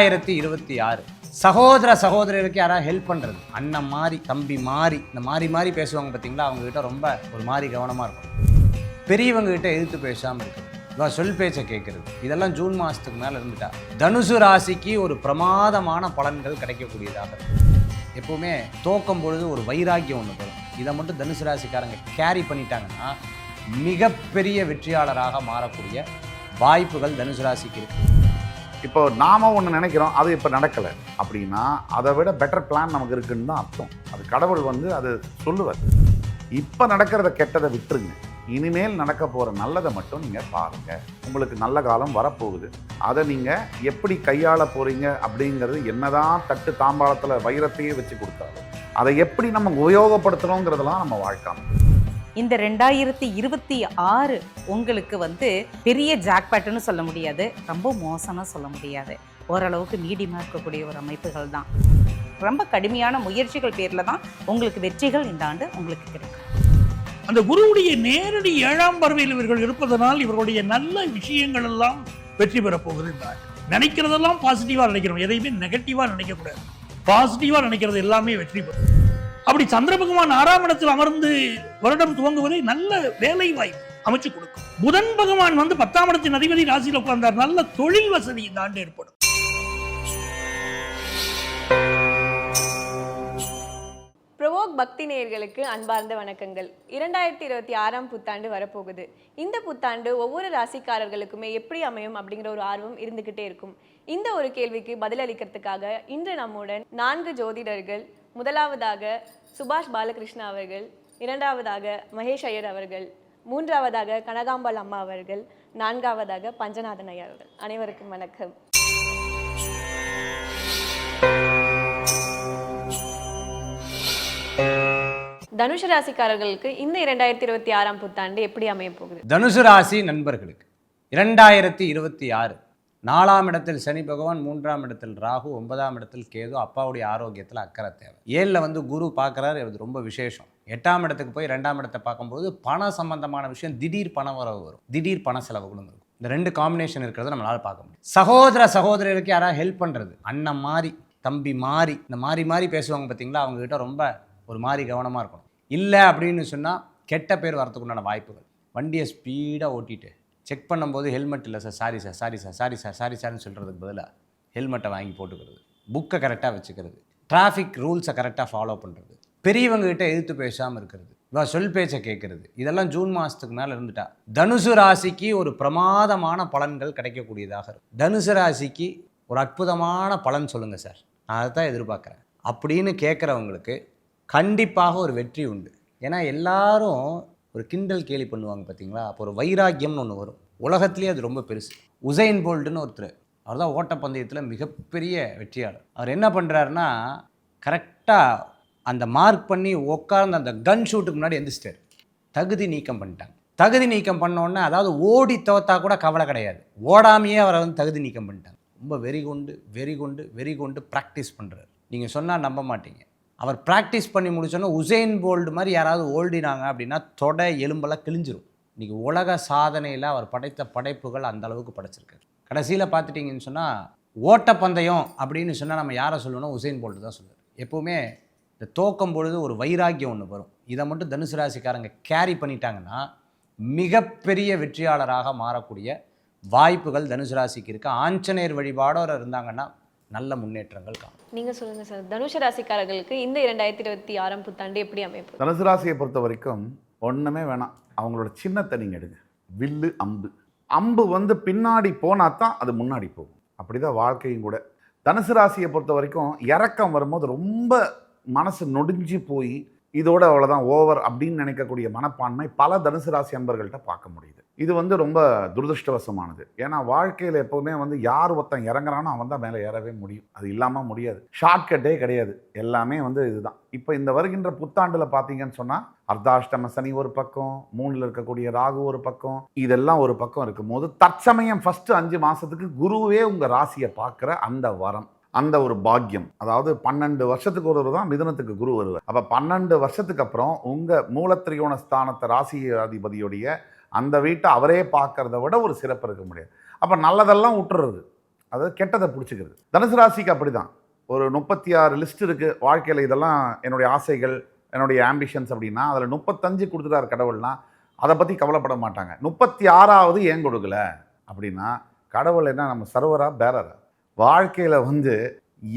ரெண்டாயிரத்தி இருபத்தி ஆறு. சகோதர சகோதரருக்கு யாராவது ஹெல்ப் பண்ணுறது அண்ணன் மாதிரி தம்பி மாறி இந்த மாறி மாறி பேசுவாங்க பார்த்தீங்களா அவங்கக்கிட்ட ரொம்ப ஒரு மாதிரி கவனமாக இருக்கும். பெரியவங்க கிட்ட எதிர்த்து பேசாமல் இருக்குது சொல் பேச்சை கேட்கறது. இதெல்லாம் ஜூன் மாதத்துக்கு மேலே இருந்துட்டா. தனுசு ராசிக்கு ஒரு பிரமாதமான பலன்கள் கிடைக்கக்கூடியதாக எப்போவுமே தோக்கம் தோக்கும் பொழுது ஒரு வைராக்கியம் ஒன்று வரும். இதை மட்டும் தனுசு ராசிக்காரங்க கேரி பண்ணிட்டாங்கன்னா மிகப்பெரிய வெற்றியாளராக மாறக்கூடிய வாய்ப்புகள் தனுசு ராசிக்கு இருக்குது இப்போ நாம் ஒன்று நினைக்கிறோம் அது இப்போ நடக்கலை. அப்படின்னா அதை விட பெட்டர் பிளான் நமக்கு இருக்குன்னு தான் அர்த்தம். அது கடவுள் வந்து அது சொல்லுவார். இப்போ நடக்கிறத கெட்டதை விட்டுருங்க. இனிமேல் நடக்க போகிற நல்லதை மட்டும் நீங்கள் பாருங்கள் உங்களுக்கு நல்ல காலம் வரப்போகுது. அதை நீங்கள் எப்படி கையாள போகிறீங்க அப்படிங்கிறது என்னதான் தட்டு தாம்பாளத்தில் வைரத்தையே வச்சு கொடுத்தாலும் அதை எப்படி நம்ம உபயோகப்படுத்தணுங்கிறதெல்லாம் நம்ம வாழ்க்கை இந்த ரெண்டாயிரத்தி இருபத்தி ஆறு உங்களுக்கு வந்து பெரிய ஜாக்பேட்டுன்னு சொல்ல முடியாது. ரொம்ப மோசம்னு சொல்ல முடியாது. ஓரளவுக்கு மீடியமாக இருக்கக்கூடிய ஒரு அமைப்புகள் தான். ரொம்ப கடுமையான முயற்சிகள் பேரில் தான் உங்களுக்கு வெற்றிகள் இந்த ஆண்டு உங்களுக்கு கிடைக்கும். அந்த குருவுடைய நேரடி ஏழாம் பறவையில் இவர்கள் இருப்பதனால் இவர்களுடைய நல்ல விஷயங்கள் எல்லாம் வெற்றி பெறப் போகுது நினைக்கிறதெல்லாம் பாசிட்டிவாக நினைக்கிறோம். எதையுமே நெகட்டிவா நினைக்கக்கூடாது பாசிட்டிவா நினைக்கிறது எல்லாமே வெற்றி பெறும். அப்படி சந்திர பகவான் ஆறாம் இடத்தில் அமர்ந்து வருடம் துவங்குவதை நல்ல வேலை வாய்ப்பு அமைச்சு கொடுக்கும். புதன் பகவான் வந்து பத்தாம் இடத்தின் அதிபதி ராசியில் உட்கார்ந்தார். நல்ல தொழில் வசதி இந்த ஆண்டு ஏற்படும். பிரபோக் பக்தி நேயர்களுக்கு அன்பார்ந்த வணக்கங்கள். இரண்டாயிரத்தி இருபத்தி ஆறாம் புத்தாண்டு வரப்போகுது. இந்த புத்தாண்டு ஒவ்வொரு ராசிக்காரர்களுக்குமே எப்படி அமையும் அப்படிங்கிற ஒரு ஆர்வம் இருந்துகிட்டே இருக்கும். இந்த ஒரு கேள்விக்கு பதிலளிக்கிறதுக்காக இன்று நம்முடன் நான்கு ஜோதிடர்கள் முதலாவதாக சுபாஷ் பாலகிருஷ்ணா அவர்கள் இரண்டாவதாக மகேஷ் ஐயர் அவர்கள் மூன்றாவதாக கனகாம்பாள் அம்மா அவர்கள் நான்காவதாக பஞ்சநாதன் ஐயா அவர்கள். அனைவருக்கும் வணக்கம். தனுஷ ராசிக்காரர்களுக்கு இந்த இரண்டாயிரத்தி இருபத்தி ஆறாம் புத்தாண்டு எப்படி அமைய போகுது? தனுசு ராசி நண்பர்களுக்கு இரண்டாயிரத்தி இருபத்தி ஆறு. நாலாம் இடத்தில் சனி பகவான் மூன்றாம் இடத்தில் ராகு ஒன்பதாம் இடத்தில் கேது அப்பாவுடைய ஆரோக்கியத்தில் அக்கறை தேவை. ஏழில் வந்து குரு பார்க்குறாரு இது ரொம்ப விசேஷம். எட்டாம் இடத்துக்கு போய் ரெண்டாம் இடத்தை பார்க்கும்போது பண சம்பந்தமான விஷயம் திடீர் பண வரவு வரும். திடீர் பண செலவுகளும் இருக்கும். இந்த ரெண்டு காம்பினேஷன் இருக்கிறத நம்மளால் பார்க்க முடியும். சகோதர சகோதரருக்கு யாராவது ஹெல்ப் பண்ணுறது அண்ணன் மாறி தம்பி மாறி இந்த மாறி மாறி பேசுவாங்க பார்த்தீங்களா அவங்கக்கிட்ட ரொம்ப ஒரு மாதிரி கவனமாக இருக்கணும். இல்லை அப்படின்னு சொன்னால் கெட்ட பேர் வரத்துக்குண்டான உண்டான வாய்ப்புகள். வண்டியை ஸ்பீடாக ஓட்டிட்டு செக் பண்ணும்போது ஹெல்மெட் இல்லை sir sorry sir sorry sir sorry sir sorry சார்னு சொல்கிறதுக்கு பதிலாக ஹெல்மெட்டை வாங்கி போட்டுக்கிறது. புக்கை கரெக்டாக வச்சுக்கிறது. டிராஃபிக் ரூல்ஸை கரெக்டாக ஃபாலோ பண்ணுறது பெரியவங்ககிட்ட எதிர்த்து பேசாமல் இருக்கிறது. இவா சொல் பேச்சை கேட்குறது. இதெல்லாம் ஜூன் மாதத்துக்கு மேலே இருந்துட்டா. தனுசு ராசிக்கு ஒரு பிரமாதமான பலன்கள் கிடைக்கக்கூடியதாக இருக்கும். தனுசு ராசிக்கு ஒரு அற்புதமான பலன் சொல்லுங்கள் சார். நான் அதை தான் எதிர்பார்க்குறேன். அப்படின்னு கேட்குறவங்களுக்கு கண்டிப்பாக ஒரு வெற்றி உண்டு. ஏன்னா எல்லாரும் ஒரு கிண்டல் கேலி பண்ணுவாங்க பார்த்தீங்களா? அப்போ ஒரு வைராக்கியம்னு ஒன்று வரும். உலகத்துலேயே அது ரொம்ப பெருசு. உசைன் போல்டுன்னு ஒருத்தர் அவர் தான் ஓட்டப்பந்தயத்தில் மிகப்பெரிய வெற்றியாளர். அவர் என்ன பண்ணுறாருன்னா கரெக்டாக அந்த மார்க் பண்ணி உட்கார்ந்து அந்த கன் ஷூட்டுக்கு முன்னாடி எந்திரிச்சிட்டார். தகுதி நீக்கம் பண்ணிட்டாங்க. தகுதி நீக்கம் பண்ணோன்னே அதாவது ஓடி தோத்தா கூட கவலை கிடையாது. ஓடாமையே அவரை வந்து தகுதி நீக்கம் பண்ணிட்டாங்க. ரொம்ப வெறி கொண்டு வெறி கொண்டு வெறி கொண்டு ப்ராக்டிஸ் பண்ணுறாரு நீங்கள் சொன்னால் நம்ப மாட்டீங்க. அவர் ப்ராக்டிஸ் பண்ணி முடிச்சோன்னே உசைன் போல்டு மாதிரி யாராவது ஓல்டினாங்க அப்படின்னா தொடை எலும்பெல்லாம் கிழிஞ்சிரும். இன்றைக்கி உலக சாதனையில் அவர் படைத்த படைப்புகள் அந்த அளவுக்கு படைச்சிருக்காரு. கடைசியில் பார்த்துட்டிங்கன்னு சொன்னால் ஓட்டப்பந்தயம் அப்படின்னு சொன்னால் நம்ம யாரை சொல்லணும்னா உசைன் போல்டு தான் சொல்லுவார் எப்போவுமே இந்த தோக்கும் பொழுது ஒரு வைராக்கியம் ஒன்று வரும். இதை மட்டும் தனுசு ராசிக்காரங்க கேரி பண்ணிட்டாங்கன்னா மிகப்பெரிய வெற்றியாளராக மாறக்கூடிய வாய்ப்புகள் தனுசு ராசிக்கு இருக்குது ஆஞ்சநேயர் வழிபாடோர் இருந்தாங்கன்னா நல்ல முன்னேற்றங்கள் காணும். நீங்க சொல்லுங்க சார். தனுஷ ராசிக்காரர்களுக்கு இந்த இரண்டாயிரத்தி இருபத்தி ஆறாம் புத்தாண்டு எப்படி அமைய போகுது தனுசு ராசியை பொறுத்த வரைக்கும் ஒன்றுமே வேணாம். அவங்களோட சின்னத்தை நீங்கள் எடுங்க. வில்லு அம்பு. அம்பு வந்து பின்னாடி போனால் தான் அது முன்னாடி போகும். அப்படிதான் வாழ்க்கையும் கூட. தனுசு ராசியை பொறுத்த வரைக்கும் இறக்கம் வரும்போது ரொம்ப மனசு நொடிஞ்சு போய் இதோட அவ்வளோதான் ஓவர் அப்படின்னு நினைக்கக்கூடிய மனப்பான்மை பல தனுசு ராசி அன்பர்கள்ட்ட பார்க்க முடியுது. இது வந்து ரொம்ப துரதிருஷ்டவசமானது. ஏன்னா வாழ்க்கையில் எப்போவுமே வந்து யார் ஒருத்தன் இறங்குறானோ அவன் தான் மேலே ஏறவே முடியும். அது இல்லாமல் முடியாது. ஷார்ட்கட்டே கிடையாது. எல்லாமே வந்து இதுதான். இப்போ இந்த வருகின்ற புத்தாண்டில் பார்த்தீங்கன்னு சொன்னால் அர்த்தாஷ்டம சனி ஒரு பக்கம் மூணில் இருக்கக்கூடிய ராகு ஒரு பக்கம் இதெல்லாம் ஒரு பக்கம் இருக்கும்போது தற்சமயம் ஃபஸ்ட்டு அஞ்சு மாதத்துக்கு குருவே உங்கள் ராசியை பார்க்குற அந்த வரம். அந்த ஒரு பாக்கியம். அதாவது பன்னெண்டு வருஷத்துக்கு ஒருவர் தான் மிதுனத்துக்கு குரு வருவார். அப்போ பன்னெண்டு வருஷத்துக்கு அப்புறம் உங்கள் மூலத்திரியோண ஸ்தானத்தை ராசி அதிபதியுடைய அந்த வீட்டை அவரே பார்க்கறத விட ஒரு சிறப்பு இருக்க முடியாது. அப்போ நல்லதெல்லாம் விட்டுறது அதாவது கெட்டதை பிடிச்சிக்கிறது. தனுசு ராசிக்கு அப்படிதான். ஒரு முப்பத்தி ஆறு லிஸ்ட் இருக்குது வாழ்க்கையில் இதெல்லாம் என்னுடைய ஆசைகள் என்னுடைய ஆம்பிஷன்ஸ் அப்படின்னா அதில் முப்பத்தஞ்சு கொடுத்துட்டாரு கடவுள்னா அதை பற்றி கவலைப்பட மாட்டாங்க. முப்பத்தி ஆறாவது ஏன் கொடுக்கல? அப்படின்னா கடவுள் என்ன நம்ம சர்வரா பேரரா வாழ்க்கையில் வந்து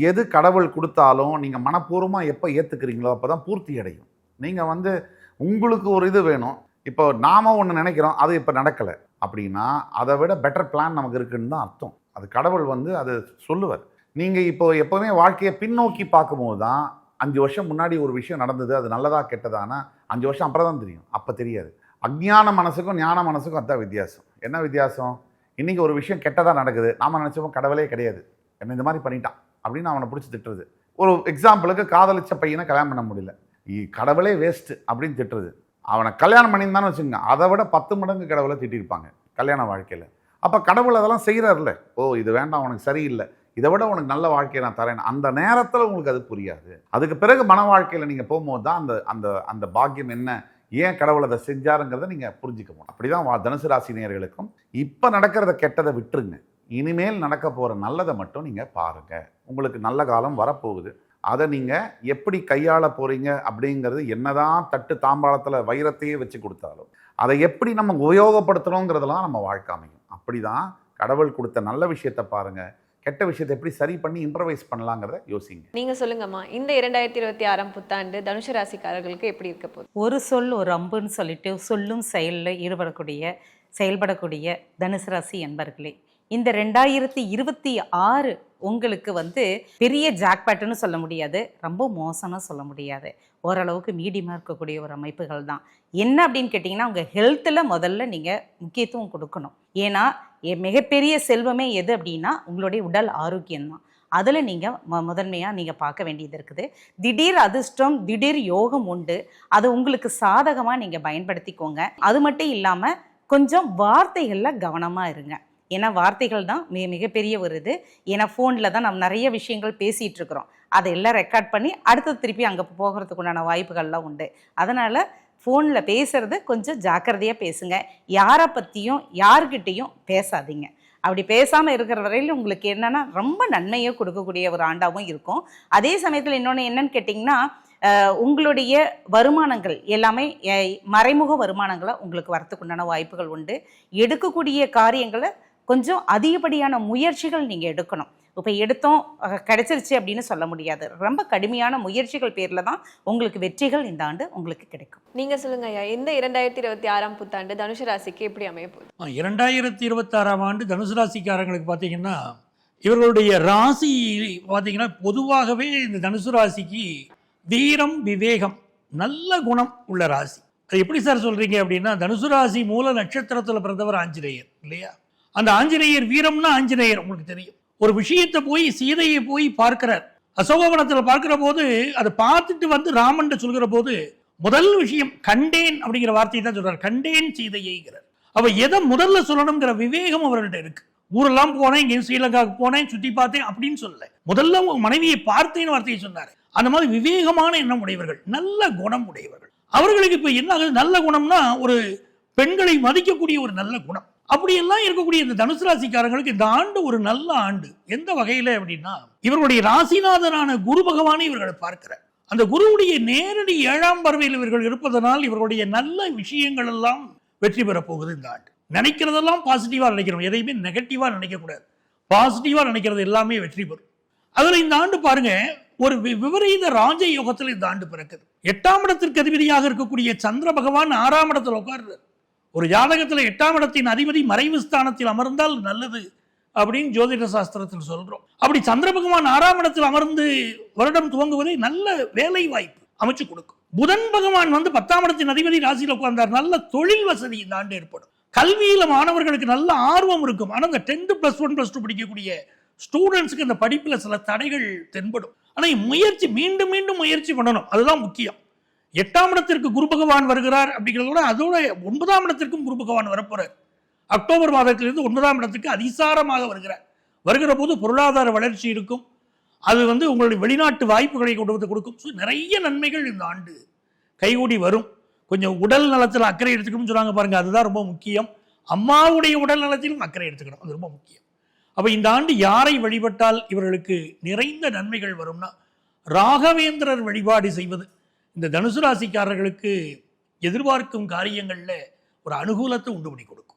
எது கடவுள் கொடுத்தாலும் நீங்கள் மனப்பூர்வமாக எப்போ ஏற்றுக்கிறீங்களோ அப்போ தான் பூர்த்தி அடையும். நீங்கள் வந்து உங்களுக்கு ஒரு இது வேணும். இப்போ நாம ஒன்று நினைக்கிறோம் அது இப்போ நடக்கலை. அப்படின்னா அதை விட பெட்டர் பிளான் நமக்கு இருக்குன்னு தான் அர்த்தம். அது கடவுள் வந்து அது சொல்லுவார். நீங்கள் இப்போ எப்போவுமே வாழ்க்கையை பின்னோக்கி பார்க்கும்போது தான் அஞ்சு வருஷம் முன்னாடி ஒரு விஷயம் நடந்தது அது நல்லதாக கெட்டதானா அஞ்சு வருஷம் அப்புறம் தான் தெரியும். அப்போ தெரியாது. அஜ்ஞான மனசுக்கும் ஞான மனசுக்கும் அதான் வித்தியாசம். என்ன வித்தியாசம்? இன்றைக்கி ஒரு விஷயம் கெட்டதாக நடக்குது. நாம நினச்சவன் கடவுளே கிடையாது. என்ன இந்த மாதிரி பண்ணிட்டான் அப்படின்னு அவனை பிடிச்சி திட்டுறது. ஒரு எக்ஸாம்பிளுக்கு காதலிச்ச பையனை கல்யாணம் பண்ண முடியல. இ- கடவுளே வேஸ்ட்டு அப்படின்னு திட்டுறது. அவனை கல்யாணம் பண்ணியிருந்தான்னு வச்சுக்கோங்க. அதை விட பத்து மடங்கு கடவுளை திட்டிருப்பாங்க கல்யாண வாழ்க்கையில். அப்போ கடவுள் அதெல்லாம் செய்கிறார்ல ஓ இது வேண்டாம் உனக்கு சரியில்லை. இதை விட உனக்கு நல்ல வாழ்க்கையை நான் தரேன். அந்த நேரத்தில் உங்களுக்கு அது புரியாது. அதுக்கு பிறகு மன வாழ்க்கையில் நீங்கள் போகும்போது தான் அந்த அந்த அந்த பாக்கியம் என்ன? ஏன் கடவுள் அதை செஞ்சாருங்கிறத நீங்கள் புரிஞ்சுக்க முடியும். அப்படி தான் தனுசு ராசி இப்போ நடக்கிறத கெட்டதை விட்டுருங்க. இனிமேல் நடக்க போகிற நல்லதை மட்டும் நீங்கள் பாருங்கள் உங்களுக்கு நல்ல காலம் வரப்போகுது. அதை நீங்கள் எப்படி கையாள போகிறீங்க அப்படிங்கிறது என்னதான் தட்டு தாம்பாளத்தில் வைரத்தையே வச்சு கொடுத்தாலும் அதை எப்படி நம்ம உபயோகப்படுத்தணுங்கிறதெல்லாம் நம்ம வாழ்க்கை அமையும். அப்படி தான் கடவுள் கொடுத்த நல்ல விஷயத்தை பாருங்கள் கெட்ட விஷயத்தை எப்படி சரி பண்ணி இம்ப்ரவைஸ் பண்ணலாங்கிறத யோசிங்க. நீங்க சொல்லுங்கம்மா இந்த இரண்டாயிரத்தி இருபத்தி ஆறாம் புத்தாண்டு தனுஷ ராசிக்காரர்களுக்கு எப்படி இருக்க போகுது? ஒரு சொல் ஒரு அம்புன்னு சொல்லிட்டு சொல்லும் செயலில் ஈடுபடக்கூடிய செயல்படக்கூடிய தனுசு ராசி என்பர்களே. இந்த ரெண்டாயிரத்தி இருபத்தி ஆறு உங்களுக்கு வந்து பெரிய ஜாக்பேட்டுன்னு சொல்ல முடியாது. ரொம்ப மோசம்னு சொல்ல முடியாது. ஓரளவுக்கு மீடியமாக இருக்கக்கூடிய ஒரு அமைப்புகள் தான். என்ன அப்படின்னு கேட்டிங்கன்னா உங்கள் ஹெல்த்தில் முதல்ல நீங்கள் முக்கியத்துவம் கொடுக்கணும். ஏன்னா மிகப்பெரிய செல்வமே எது அப்படின்னா உங்களுடைய உடல் ஆரோக்கியம்தான் அதில் நீங்கள் ம முதன்மையாக நீங்கள் பார்க்க வேண்டியது இருக்குது. திடீர் அதிர்ஷ்டம் திடீர் யோகம் உண்டு. அது உங்களுக்கு சாதகமாக நீங்கள் பயன்படுத்திக்கோங்க. அது மட்டும் இல்லாமல் கொஞ்சம் வார்த்தைகளில் கவனமாக இருங்க. ஏன்னா வார்த்தைகள் தான் மிக மிகப்பெரிய ஒரு இது. ஏன்னா ஃபோனில் தான் நம்ம நிறைய விஷயங்கள் பேசிகிட்டு இருக்கிறோம். அதையெல்லாம் ரெக்கார்ட் பண்ணி அடுத்தது திருப்பி அங்கே போகிறதுக்கு உண்டான வாய்ப்புகள்லாம் உண்டு. அதனால் ஃபோனில் பேசுறது கொஞ்சம் ஜாக்கிரதையாக பேசுங்க. யாரை பற்றியும் யார்கிட்டேயும் பேசாதீங்க. அப்படி பேசாமல் இருக்கிற வரையில் உங்களுக்கு என்னென்னா ரொம்ப நன்மையை கொடுக்கக்கூடிய ஒரு ஆண்டாகவும் இருக்கும். அதே சமயத்தில் இன்னொன்று என்னன்னு கேட்டிங்கன்னா உங்களுடைய வருமானங்கள் எல்லாமே மறைமுக வருமானங்களை உங்களுக்கு வரத்துக்குண்டான வாய்ப்புகள் உண்டு. எடுக்கக்கூடிய காரியங்களை கொஞ்சம் அதிகப்படியான முயற்சிகள் நீங்கள் எடுக்கணும். இப்போ எடுத்தோம் கிடைச்சிருச்சு அப்படின்னு சொல்ல முடியாது. ரொம்ப கடுமையான முயற்சிகள் பேரில் தான் உங்களுக்கு வெற்றிகள் இந்த ஆண்டு உங்களுக்கு கிடைக்கும். நீங்க சொல்லுங்க ஐயா இந்த இரண்டாயிரத்தி இருபத்தி ஆறாம் புத்தாண்டு தனுஷ ராசிக்கு எப்படி அமைய போகுது இரண்டாயிரத்தி இருபத்தாறாம் ஆண்டு தனுசு ராசிக்காரங்களுக்கு பார்த்தீங்கன்னா இவர்களுடைய ராசி பார்த்தீங்கன்னா பொதுவாகவே இந்த தனுசு ராசிக்கு வீரம் விவேகம் நல்ல குணம் உள்ள ராசி. அது எப்படி சார் சொல்றீங்க அப்படின்னா தனுசு ராசி மூல நட்சத்திரத்தில் பிறந்தவர் ஆஞ்சநேயர் இல்லையா? அந்த ஆஞ்சநேயர் வீரம்னா ஆஞ்சநேயர் உங்களுக்கு தெரியும். ஒரு விஷயத்தை போய் சீதையை போய் பார்க்கிறார். அசோகவனத்தில் பார்க்கிற போது அதை பார்த்துட்டு வந்து ராமன் சொல்கிற போது முதல் விஷயம் கண்டேன் அப்படிங்கிற வார்த்தையை தான் சொல்றார். கண்டேன் சீதையைங்கிறார். அவ எதை முதல்ல சொல்லணுங்கிற விவேகம் அவர்கள்ட்ட இருக்கு. ஊரெல்லாம் போனேன் இங்கே ஸ்ரீலங்காவுக்கு போனேன் சுற்றி பார்த்தேன் அப்படின்னு சொல்லல. முதல்ல மனைவியை பார்த்தேன்னு வார்த்தையை சொன்னார். அந்த மாதிரி விவேகமான எண்ணம் உடையவர்கள் நல்ல குணம் உடையவர்கள். அவர்களுக்கு இப்போ என்ன ஆகுது? நல்ல குணம்னா ஒரு பெண்களை மதிக்கக்கூடிய ஒரு நல்ல குணம். அப்படியெல்லாம் இருக்கக்கூடிய இந்த தனுசு ராசிக்காரங்களுக்கு இந்த ஆண்டு ஒரு நல்ல ஆண்டு. எந்த வகையில் அப்படின்னா இவர்களுடைய ராசிநாதனான குரு பகவானை இவர்களை பார்க்கிறார். அந்த குருவுடைய நேரடி ஏழாம் பறவையில் இவர்கள் இருப்பதனால் இவர்களுடைய நல்ல விஷயங்கள் எல்லாம் வெற்றி பெறப் போகுது இந்த ஆண்டு. நினைக்கிறதெல்லாம் பாசிட்டிவாக நினைக்கிறோம். எதையுமே நெகட்டிவாக நினைக்கக்கூடாது. பாசிட்டிவாக நினைக்கிறது எல்லாமே வெற்றி பெறும். அதில் இந்த ஆண்டு பாருங்க ஒரு வி- விபரீத ராஜ யோகத்தில் இந்த ஆண்டு பிறக்குது. எட்டாம் இடத்திற்கு அதிபதியாக இருக்கக்கூடிய சந்திர பகவான் ஆறாம் இடத்தில் உட்கார்றார். ஒரு ஜாதகத்தில் எட்டாம் இடத்தின் அதிபதி மறைவு ஸ்தானத்தில் அமர்ந்தால் நல்லது அப்படின்னு ஜோதிட சாஸ்திரத்தில் சொல்கிறோம் அப்படி சந்திர பகவான் ஆறாம் இடத்தில் அமர்ந்து வருடம் துவங்குவதே நல்ல வேலை வாய்ப்பு அமைச்சு கொடுக்கும். புதன் பகவான் வந்து பத்தாம் இடத்தின் அதிபதி ராசியில் உட்கார்ந்தார். நல்ல தொழில் வசதி இந்த ஆண்டு ஏற்படும். கல்வியில் மாணவர்களுக்கு நல்ல ஆர்வம் இருக்கும். ஆனால் இந்த tenth plus one plus two படிக்கக்கூடிய ஸ்டூடெண்ட்ஸுக்கு இந்த படிப்பில் சில தடைகள் தென்படும். ஆனால் முயற்சி மீண்டும் மீண்டும் முயற்சி பண்ணணும். அதுதான் முக்கியம். எட்டாம் இடத்திற்கு குரு பகவான் வருகிறார் அப்படிங்கிறத விட அதோட ஒன்பதாம் இடத்திற்கும் குரு பகவான் வரப்போறார். அக்டோபர் மாதத்திலிருந்து ஒன்பதாம் இடத்துக்கு அதிசாரமாக வருகிறார். வருகிற போது பொருளாதார வளர்ச்சி இருக்கும். அது வந்து உங்களுடைய வெளிநாட்டு வாய்ப்புகளை கொண்டு வந்து கொடுக்கும். ஸோ நிறைய நன்மைகள் இந்த ஆண்டு கைகூடி வரும். கொஞ்சம் உடல் நலத்தில் அக்கறை எடுத்துக்கணும்னு சொன்னாங்க பாருங்க. அதுதான் ரொம்ப முக்கியம். அம்மாவுடைய உடல் நலத்திலும் அக்கறை எடுத்துக்கணும். அது ரொம்ப முக்கியம். அப்போ இந்த ஆண்டு யாரை வழிபட்டால் இவர்களுக்கு நிறைந்த நன்மைகள் வரும்னா ராகவேந்திரர் வழிபாடு செய்வது. இந்த தனுசு ராசிக்காரர்களுக்கு எதிர்பார்க்கும் காரியங்களில் ஒரு அனுகூலத்தை உண்டு பண்ணி கொடுக்கும்.